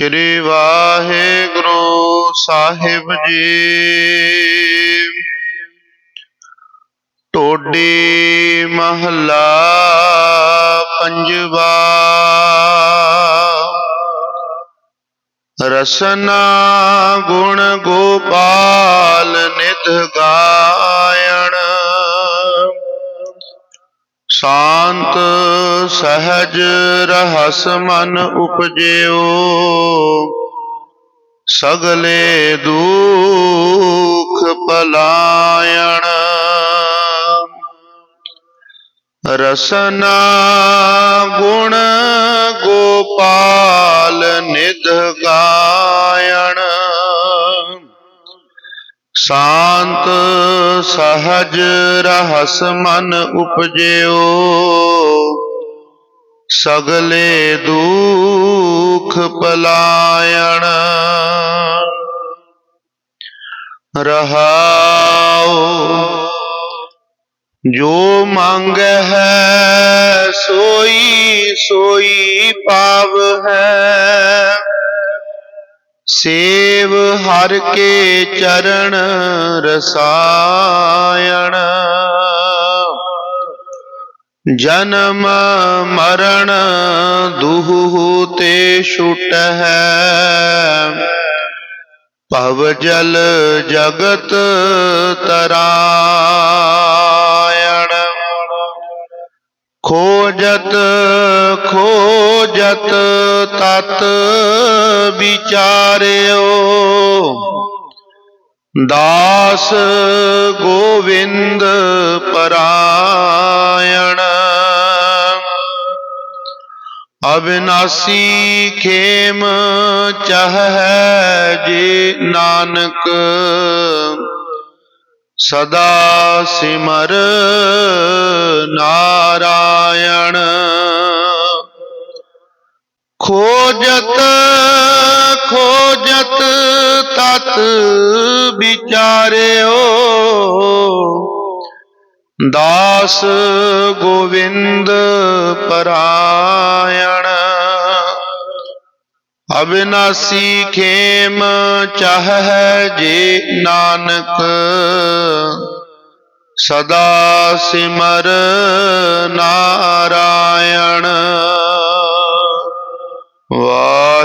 ਸ੍ਰੀ ਵਾਹਿਗੁਰੂ ਸਾਹਿਬ ਜੀ। ਟੋਡੀ ਮਹੱਲਾ ਪੰਜਵਾ। ਰਸਨਾ ਗੁਣ ਗੋਪਾਲ ਸ਼ਾਂਤ ਸਹਜ ਰਹਸ ਮਨ ਉਪਜਿਓ ਸਗਲੇ ਦੁਖ ਪਲਾਇਣ। ਰਸਨਾ ਗੁਣ ਗੋਪਾਲ ਸ਼ਾਂਤ ਸਹਜ ਰਹਸ ਮਨ ਉਪਜਿਓ। ਸਗਲੇ ਦੁਖ ਪਲਾਇਣ। ਰਹਾਉ, ਜੋ ਮੰਗ ਹੈ ਸੋਈ ਸੋਈ ਪਾਵ ਹੈ ਸੇਵ ਹਰ ਕੇ ਚਰਨ ਰਸਾਇਣ। ਜਨਮ ਮਰਨ ਦੁਹੂ ਤੇ ਛੁਟ ਹੈ। ਭਵ ਜਲ ਜਗਤ ਤਰਾ ਖੋਜਤ ਖੋਜਤ, ਤਤ ਵਿਚਾਰਿਓ। ਦਾਸ ਗੋਵਿੰਦ ਪਰਾਇਣ। ਅਬਿਨਾਸੀ ਖੇਮ ਚਾਹੈ ਜੇ ਨਾਨਕ। ਸਦਾ ਸਿਮਰ ਨਾਰਾਇਣ ਖੋਜਤ ਖੋਜਤ ਤਤ ਵਿਚਾਰਿਓ। ਦਾਸ ਗੋਵਿੰਦ ਪਰਾਇਣ, ਅਬਿਨਾਸੀ ਖੇਮ ਚਾਹੈ ਜੇ ਨਾਨਕ। ਸਦਾ ਸਿਮਰ ਨਾਰਾਇਣ।